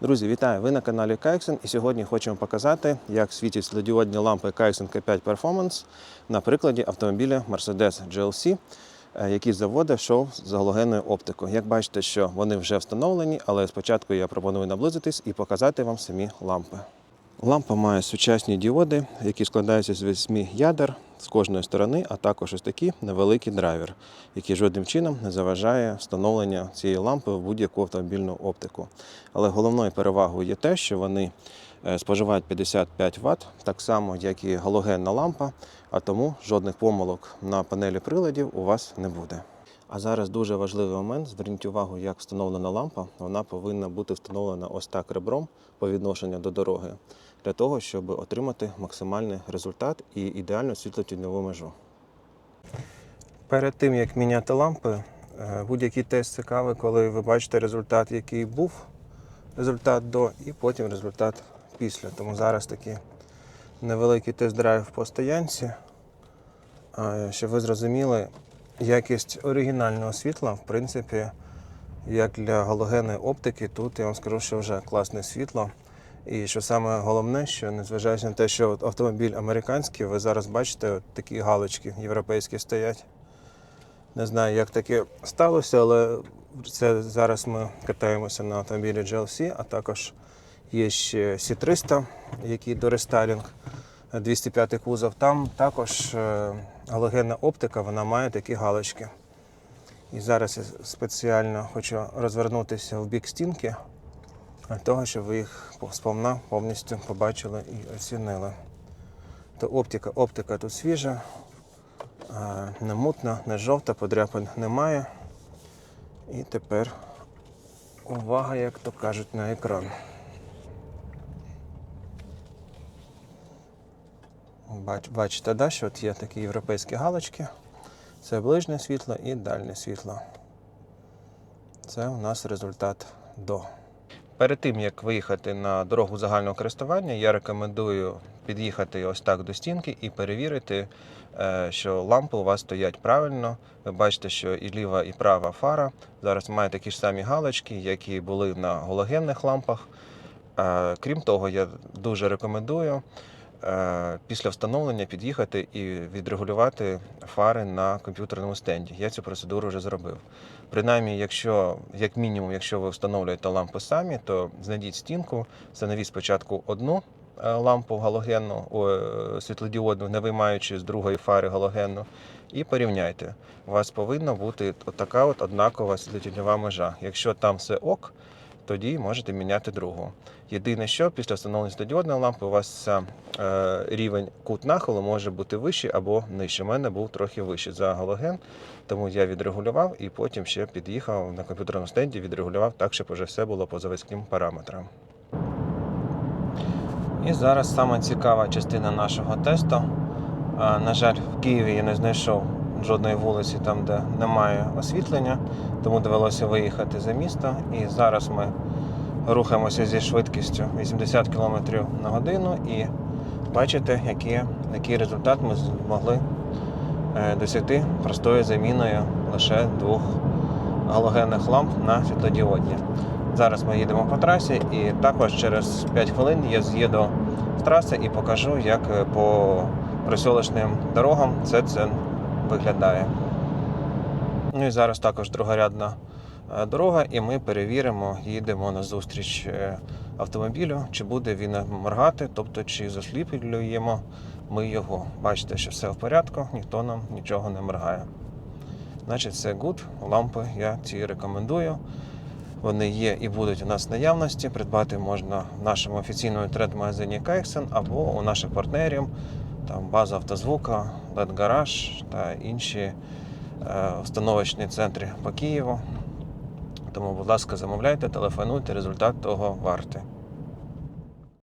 Друзі, вітаю! Ви на каналі Kaixen і сьогодні хочемо показати, як світять світлодіодні лампи Kaixen K5 Performance на прикладі автомобіля Mercedes GLC, е, який з йшов з галогенною оптикою. Як бачите, що вони вже встановлені, але спочатку я пропоную наблизитись і показати вам самі лампи. Лампа має сучасні діоди, які складаються з восьми ядер з кожної сторони, а також ось такий невеликий драйвер, який жодним чином не заважає встановлення цієї лампи в будь-яку автомобільну оптику. Але головною перевагою є те, що вони е, споживають 55 Вт, так само, як і галогенна лампа, а тому жодних помилок на панелі приладів у вас не буде. А зараз дуже важливий момент. Зверніть увагу, як встановлена лампа. Вона повинна бути встановлена ось так ребром по відношенню до дороги, для того, щоб отримати максимальний результат і ідеальну світлотіньову межу. Перед тим як міняти лампи, е, будь-який тест цікавий, коли ви бачите результат, який був, результат до, і потім результат після. Тому зараз такий невеликий тест-драйв по стоянці, щоб ви зрозуміли, якість оригінального світла, в принципі, як для галогенної оптики, тут я вам скажу, що вже класне світло. І що саме головне, що незважаючи на те, що автомобіль американський, ви зараз бачите, от такі галочки європейські стоять. Не знаю, як таке сталося, але це зараз ми катаємося на автомобілі GLC, а також є ще C300, який до рестайлінг 205 кузов. Там також е, галогенна оптика, вона має такі галочки. І зараз я спеціально хочу розвернутися в бік стінки, для того, щоб ви їх сповна повністю побачили і оцінили. То оптика, оптика тут свіжа, не мутна, не жовта, подряпин немає. І тепер увага, як то кажуть, на екран. Бач- Бачите, да, що от є такі європейські галочки. Це ближнє світло і дальнє світло. Це у нас результат до. Перед тим як виїхати на дорогу загального користування, я рекомендую під'їхати ось так до стінки і перевірити, е, що лампи у вас стоять правильно. Ви бачите, що і ліва, і права фара зараз має такі ж самі галочки, які були на галогенних лампах. Е, Крім того, я дуже рекомендую після встановлення під'їхати і відрегулювати фари на комп'ютерному стенді. Я цю процедуру вже зробив. Принаймні, якщо, як мінімум, якщо ви встановлюєте лампу самі, то знайдіть стінку, встановіть спочатку одну е, лампу галогенну, е, світлодіодну, не виймаючи з другої фари галогенну, і порівняйте. У вас повинна бути така от однакова світлотіньова межа. Якщо там все ок, тоді можете міняти другу. Єдине, що після встановлення світлодіодної лампи у вас е, рівень кут нахилу може бути вищий або нижчий. У мене був трохи вищий за галоген, тому я відрегулював і потім ще під'їхав на комп'ютерному стенді, відрегулював так, щоб вже все було по заводським параметрам. І зараз саме цікава частина нашого тесту. А, На жаль, в Києві я не знайшов жодної вулиці там, де немає освітлення, тому довелося виїхати за місто. І зараз ми рухаємося зі швидкістю 80 км на годину і бачите, який, який результат ми змогли е, досягти простою заміною лише двох галогенних ламп на світлодіодні. Зараз ми їдемо по трасі, і також через 5 хвилин я з'їду з траси і покажу, як е, по присілочним дорогам це це виглядає. Ну і зараз також другорядна е, дорога, і ми перевіримо, їдемо на зустріч е, автомобілю, чи буде він моргати, тобто чи засліплюємо ми його. Бачите, що все в порядку, ніхто нам нічого не моргає. Значить, це good. Лампи я ці рекомендую. Вони є і будуть у нас в наявності. Придбати можна в нашому офіційному інтернет-магазині Kaixen або у наших партнерів, там база автозвука, LED гараж та інші е, установочні центри по Києву. Тому, будь ласка, замовляйте, телефонуйте, результат того вартий.